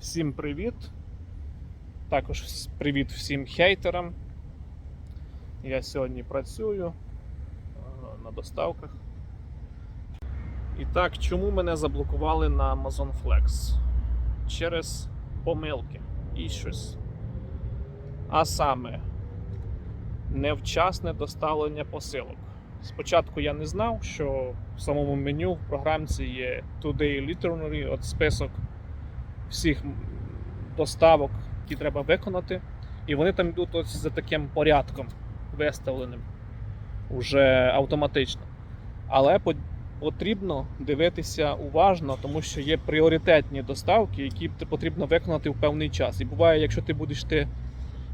Всім привіт. Також привіт всім хейтерам. Я сьогодні працюю е, на доставках. І так, чому мене заблокували на Amazon Flex? Через помилки і щось. А саме невчасне доставлення посилок. Спочатку я не знав, що в самому меню в програмці є Today Literary, от список всіх доставок, які треба виконати. І вони там йдуть ось за таким порядком виставленим уже автоматично. Але потрібно дивитися уважно, тому що є пріоритетні доставки, які потрібно виконати в певний час. І буває, якщо ти будеш йти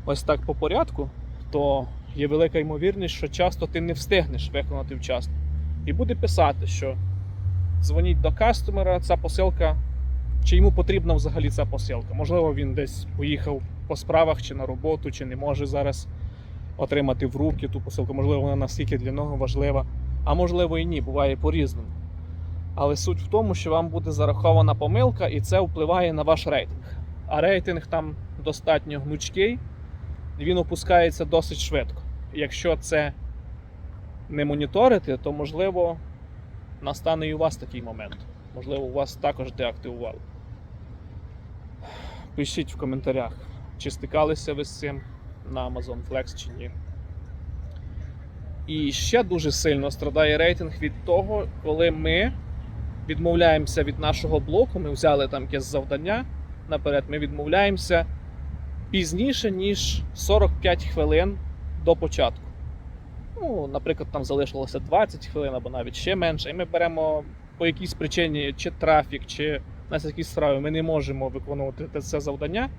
ось так по порядку, то є велика ймовірність, що часто ти не встигнеш виконати вчасно. І буде писати, що дзвоніть до кастомера, ця посилка чи йому потрібна взагалі ця посилка. Можливо, він десь поїхав по справах чи на роботу, чи не може зараз отримати в руки ту посилку. Можливо, вона настільки для нього важлива, а можливо і ні, буває по-різному. Але суть в тому, що вам буде зарахована помилка, і це впливає на ваш рейтинг. А рейтинг там достатньо гнучкий, він опускається досить швидко. Якщо це не моніторити, то можливо настане і у вас такий момент. Можливо, у вас також деактивували. Пишіть в коментарях, чи стикалися ви з цим на Amazon Flex чи ні. І ще дуже сильно страдає рейтинг від того, коли ми відмовляємося від нашого блоку, ми взяли там якесь завдання наперед, ми відмовляємося пізніше, ніж 45 хвилин до початку. Ну, наприклад, там залишилося 20 хвилин або навіть ще менше, і ми беремо по якійсь причині, чи трафік, чи нас якісь справи, ми не можемо виконувати це завдання.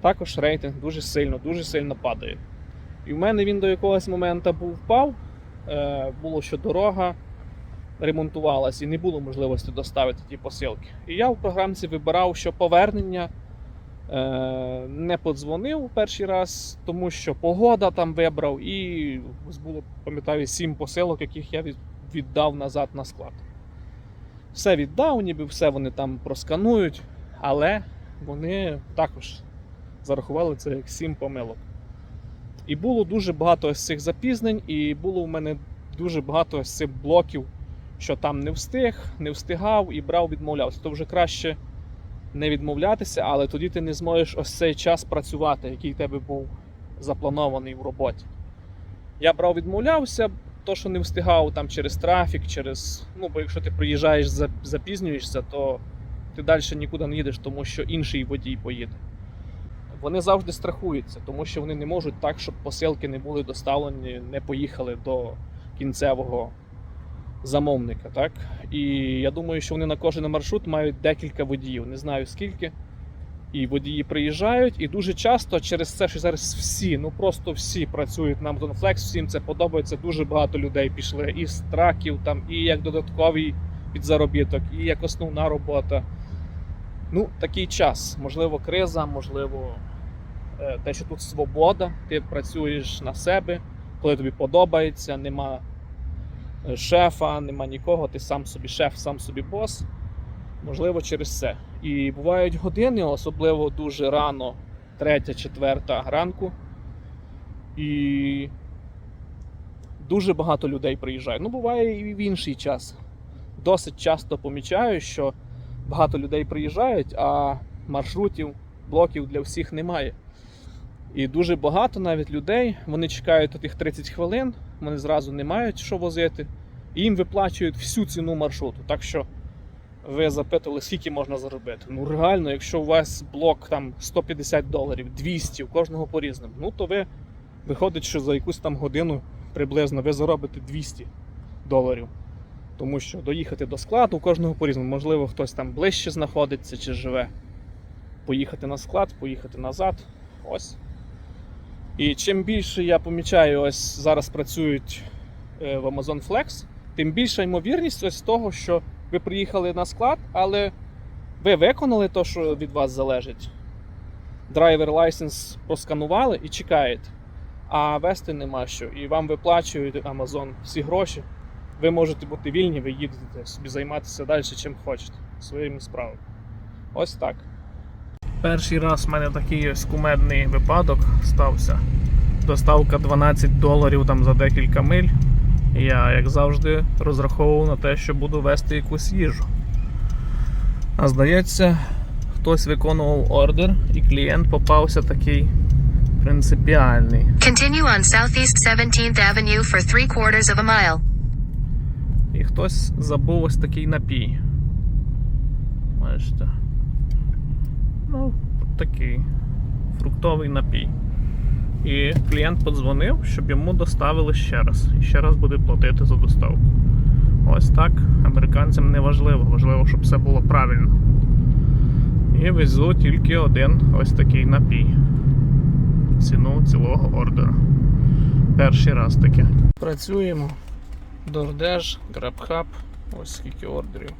Також рейтинг дуже сильно, дуже сильно падає. І в мене він до якогось моменту був впав. Е, було, що дорога ремонтувалась і не було можливості доставити ті посилки. І я в програмці вибирав, що повернення е, не подзвонив перший раз, тому що погода там вибрав, і було, пам'ятаю, сім посилок, яких я віддав назад на склад. Все віддав, ніби все вони там просканують, але вони також зарахували це як сім помилок. І було дуже багато ось цих запізнень, і було в мене дуже багато ось цих блоків, що там не встиг, не встигав і брав, відмовлявся. То вже краще не відмовлятися, але тоді ти не зможеш ось цей час працювати, який в тебе був запланований в роботі. Я брав, відмовлявся, то, що не встигав там через трафік, через. Ну, бо якщо ти приїжджаєш, запізнюєшся, то ти далі нікуди не їдеш, тому що інший водій поїде. Вони завжди страхуються, тому що вони не можуть так, щоб посилки не були доставлені, не поїхали до кінцевого замовника. Так? І я думаю, що вони на кожен маршрут мають декілька водіїв. Не знаю скільки. І водії приїжджають, і дуже часто через це, що зараз всі, ну просто всі працюють на Amazon Flex, всім це подобається. Дуже багато людей пішли і з траків, там, і як додатковий підзаробіток, і як основна робота. Ну, такий час. Можливо, криза, можливо, е, те, що тут свобода, ти працюєш на себе, коли тобі подобається, нема е, шефа, нема нікого, ти сам собі шеф, сам собі бос. Можливо, через це. І бувають години, особливо дуже рано, третя, четверта ранку. І дуже багато людей приїжджає. Ну, буває і в інший час. Досить часто помічаю, що багато людей приїжджають, а маршрутів, блоків для всіх немає. І дуже багато навіть людей вони чекають тих 30 хвилин, вони зразу не мають що возити, і їм виплачують всю ціну маршруту. Так що ви запитували, скільки можна заробити. Ну реально, якщо у вас блок там 150 доларів, 200, у кожного по-різному, ну то ви виходить, що за якусь там годину приблизно ви заробите 200 доларів. Тому що доїхати до складу у кожного по-різному. Можливо, хтось там ближче знаходиться чи живе. Поїхати на склад, поїхати назад. Ось. І чим більше я помічаю, ось зараз працюють е, в Amazon Flex, тим більша ймовірність ось того, що ви приїхали на склад, але ви виконали те, що від вас залежить. Драйвер лайсенс просканували і чекаєте. А вести нема що. І вам виплачують Amazon всі гроші. Ви можете бути вільні, ви їдете собі займатися далі, чим хочете, своїми справами. Ось так. Перший раз в мене такий ось кумедний випадок стався. Доставка 12 доларів там за декілька миль. Я, як завжди, розраховував на те, що буду вести якусь їжу. А здається, хтось виконував ордер, і клієнт попався такий принципіальний. Continue on Southeast 17th Avenue for three quarters of a mile. І хтось забув ось такий напій. Бачите. Ну, такий фруктовий напій. І клієнт подзвонив, щоб йому доставили ще раз. І ще раз буде платити за доставку. Ось так. Американцям не важливо, важливо, щоб все було правильно. І везу тільки один ось такий напій. Ціну цілого ордера. Перший раз таке. Працюємо. DoorDash, GrabHub, ось скільки ордерів.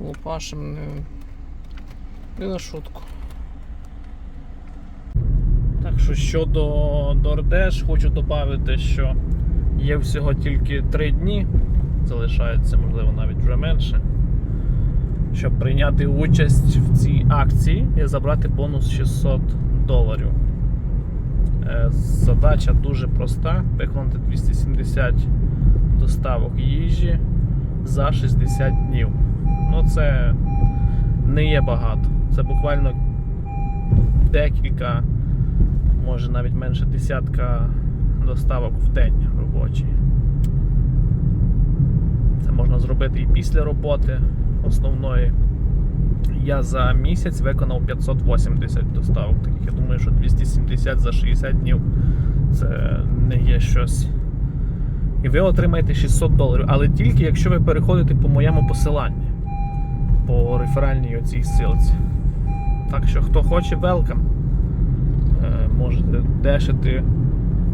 Лупашем не, не на шутку. Так що щодо DoorDash, хочу додати, що є всього тільки 3 дні, залишається, можливо, навіть вже менше. Щоб прийняти участь в цій акції і забрати бонус 600 доларів. Е, Задача дуже проста: виконати 270 доставок їжі за 60 днів. Ну, це не є багато. Це буквально декілька, може навіть менше десятка доставок в день робочий. Це можна зробити і після роботи основної. Я за місяць виконав 580 доставок. Таких я думаю, що 270 за 60 днів це не є щось і ви отримаєте 600 доларів, але тільки якщо ви переходите по моєму посиланню по реферальній оцій ссылці. Так що, хто хоче, welcome. Можете дешити,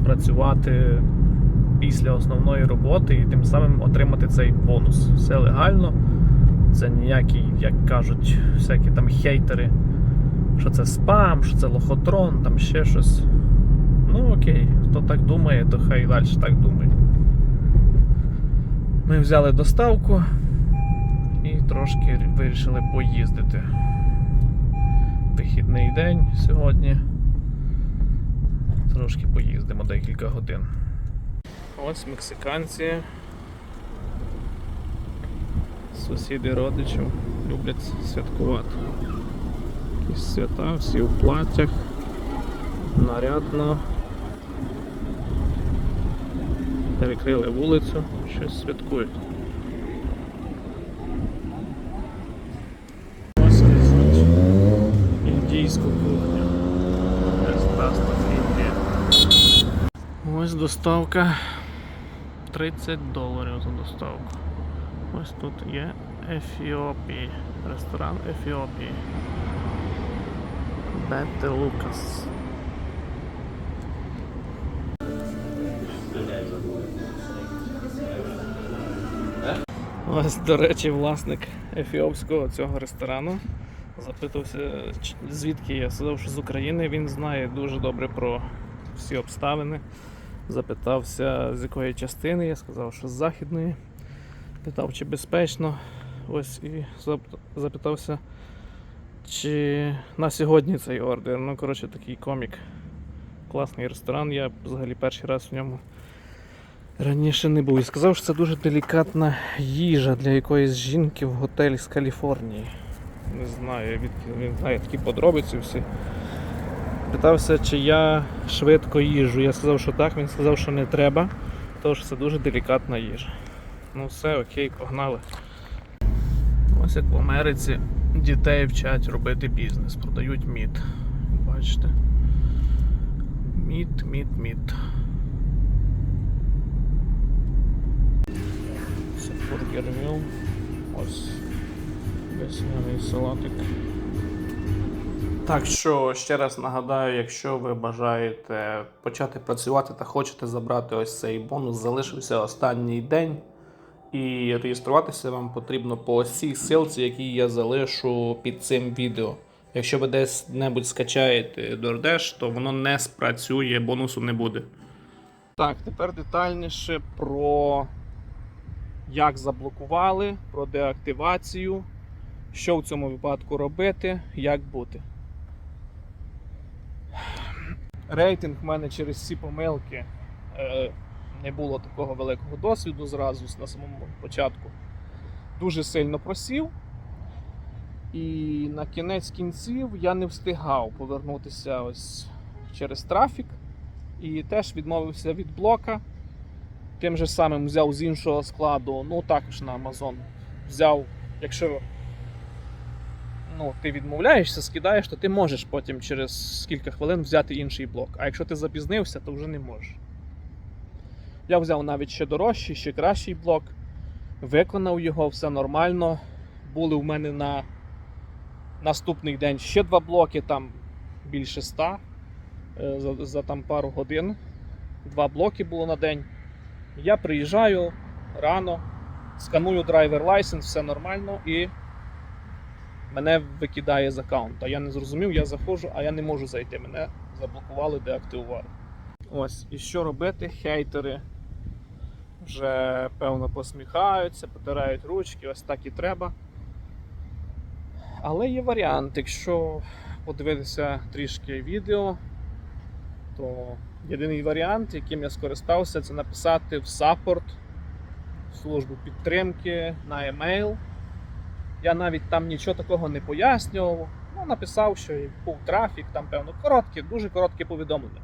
працювати після основної роботи і тим самим отримати цей бонус. Все легально. Це ніякі, як кажуть, всякі там хейтери, що це спам, що це лохотрон, там ще щось. Ну окей, хто так думає, то хай далі так думає. Ми взяли доставку і трошки вирішили поїздити. Вихідний день сьогодні. Трошки поїздимо декілька годин. Ось мексиканці. Сусіди родичів люблять святкувати. Якісь свята, всі в платтях, нарядно. Перекрили вулицю, щось святкують. Ось доставка 30 доларів за доставку. Ось тут є Ефіопії. Ресторан Ефіопії. Бете Лукас. Ось, до речі, власник ефіопського цього ресторану запитався, звідки я сказав, що з України він знає дуже добре про всі обставини. Запитався, з якої частини, я сказав, що з західної. Питав, чи безпечно. Ось і запитався, чи на сьогодні цей ордер. Ну, коротше, такий комік. Класний ресторан. Я взагалі перший раз в ньому раніше не був. І сказав, що це дуже делікатна їжа для якоїсь жінки в готелі з Каліфорнії. Не знаю, він знає такі подробиці всі. Питався, чи я швидко їжу. Я сказав, що так, він сказав, що не треба, тому що це дуже делікатна їжа. Ну все, окей, погнали. Ось як в Америці дітей вчать робити бізнес, продають мід. Бачите? Мід, мід, мід. Це бургервіл. Ось весняний салатик. Так що ще раз нагадаю, якщо ви бажаєте почати працювати та хочете забрати ось цей бонус, залишився останній день. І реєструватися вам потрібно по ось цій ссылці, які я залишу під цим відео. Якщо ви десь небудь скачаєте DoorDash, то воно не спрацює, бонусу не буде. Так, тепер детальніше про як заблокували, про деактивацію, що в цьому випадку робити, як бути. Рейтинг в мене через ці помилки е, не було такого великого досвіду зразу на самому початку. Дуже сильно просів. І на кінець кінців я не встигав повернутися ось через трафік. І теж відмовився від блока. Тим же самим взяв з іншого складу, ну також на Amazon. Взяв, якщо ну, ти відмовляєшся, скидаєш, то ти можеш потім через кілька хвилин взяти інший блок. А якщо ти запізнився, то вже не можеш. Я взяв навіть ще дорожчий, ще кращий блок, виконав його, все нормально. Були в мене на наступний день ще два блоки, там більше ста е, за, за там пару годин. Два блоки було на день. Я приїжджаю рано, сканую драйвер лайсенс, все нормально, і мене викидає з аккаунта. Я не зрозумів, я заходжу, а я не можу зайти. Мене заблокували, деактивували. Ось, і що робити? Хейтери вже певно посміхаються, потирають ручки, ось так і треба. Але є варіант, якщо подивитися трішки відео, то єдиний варіант, яким я скористався, це написати в саппорт, в службу підтримки на емейл. Я навіть там нічого такого не пояснював. Ну, написав, що був трафік, там, певно, коротке, дуже коротке повідомлення.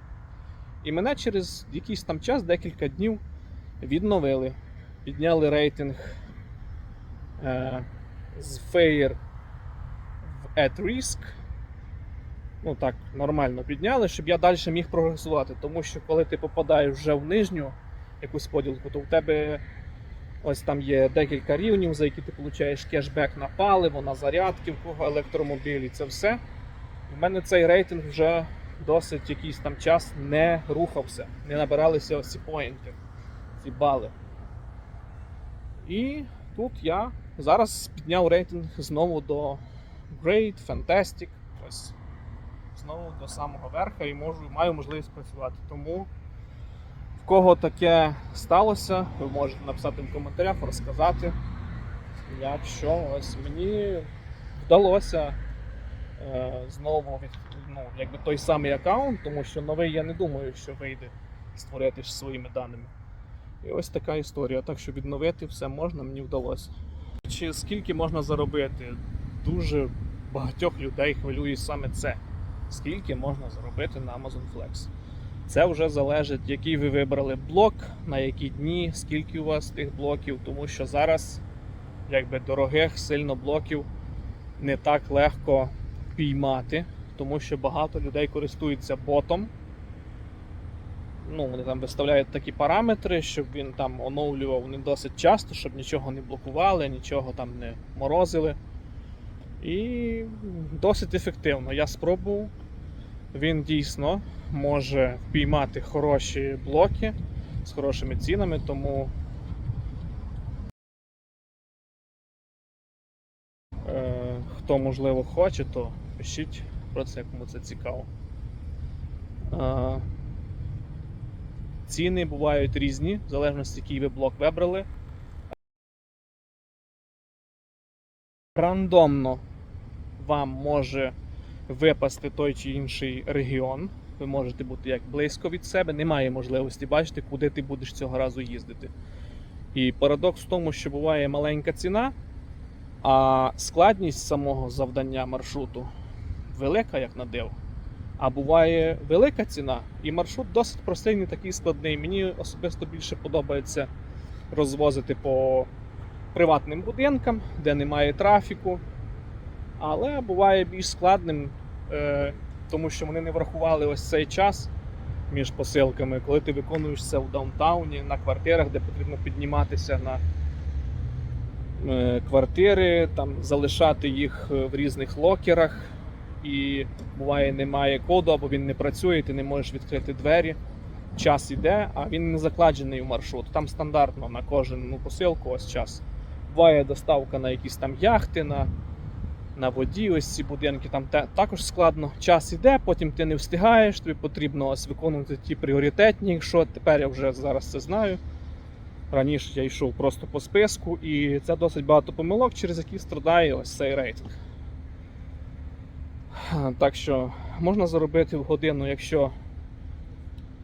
І мене через якийсь там час, декілька днів, відновили. Підняли рейтинг е, з Fair в At Risk. Ну так, нормально підняли, щоб я далі міг прогресувати. Тому що коли ти попадаєш вже в нижню якусь поділку, то в тебе ось там є декілька рівнів, за які ти получаєш кешбек на паливо, на зарядки, в кого електромобілі, це все. У мене цей рейтинг вже досить якийсь там час не рухався, не набиралися ось ці поінти, ці бали. І тут я зараз підняв рейтинг знову до Great, Fantastic. Ось знову до самого верха і можу, маю можливість працювати. Тому в кого таке сталося, ви можете написати в коментарях, розказати, якщо ось мені вдалося е, знову ну, якби той самий аккаунт, тому що новий я не думаю, що вийде створити своїми даними. І ось така історія. Так що відновити все можна, мені вдалося. Чи скільки можна заробити? Дуже багатьох людей хвилює саме це. Скільки можна заробити на Amazon Flex? Це вже залежить, який ви вибрали блок, на які дні, скільки у вас тих блоків, тому що зараз якби дорогих сильно блоків не так легко піймати, тому що багато людей користуються ботом. Ну, вони там виставляють такі параметри, щоб він там оновлював не досить часто, щоб нічого не блокували, нічого там не морозили. І досить ефективно. Я спробував. Він дійсно може впіймати хороші блоки з хорошими цінами, тому е, хто можливо хоче, то пишіть про це, кому це цікаво. Е, ціни бувають різні, в залежності, який ви блок вибрали. Рандомно вам може випасти той чи інший регіон. Ви можете бути як близько від себе, немає можливості бачити, куди ти будеш цього разу їздити. І парадокс в тому, що буває маленька ціна, а складність самого завдання маршруту велика, як на див. А буває велика ціна, і маршрут досить простий, не такий складний. Мені особисто більше подобається розвозити по приватним будинкам, де немає трафіку. Але буває більш складним, е, тому що вони не врахували ось цей час між посилками, коли ти виконуєш це в даунтауні, на квартирах, де потрібно підніматися на е, квартири, там, залишати їх е, в різних локерах. І буває, немає коду, або він не працює, ти не можеш відкрити двері. Час іде, а він не закладений в маршрут. Там стандартно на кожну посилку ось час. Буває доставка на якісь там яхти, на на воді, ось ці будинки там також складно. Час іде, потім ти не встигаєш, тобі потрібно ось виконувати ті пріоритетні, якщо тепер я вже зараз це знаю. Раніше я йшов просто по списку, і це досить багато помилок, через які страдає ось цей рейтинг. Так що можна заробити в годину, якщо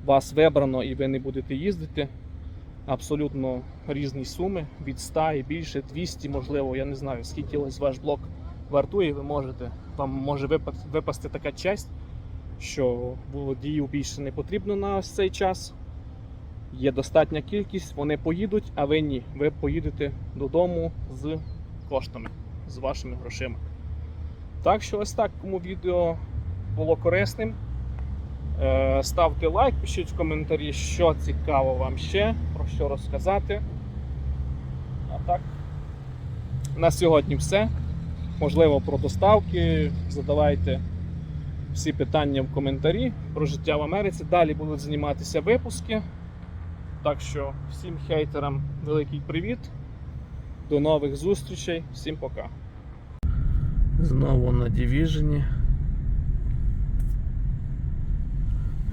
вас вибрано і ви не будете їздити. Абсолютно різні суми від 100 і більше, 200, можливо, я не знаю, скільки ось ваш блок вартує, ви можете. Вам може випасти така честь, що водію більше не потрібно на ось цей час. Є достатня кількість, вони поїдуть, а ви ні. Ви поїдете додому з коштами, з вашими грошима. Так що ось так, кому відео було корисним. Е, Ставте лайк, пишіть в коментарі, що цікаво вам ще, про що розказати. А так, на сьогодні все. Можливо, про доставки. Задавайте всі питання в коментарі про життя в Америці. Далі будуть зніматися випуски. Так що всім хейтерам великий привіт. До нових зустрічей. Всім пока. Знову на Division.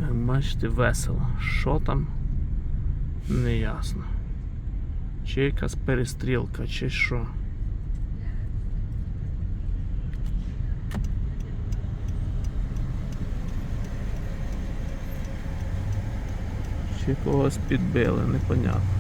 Як бачите, весело. Що там? Не ясно. Чи якась перестрілка, чи що. Когось підбили, непонятно.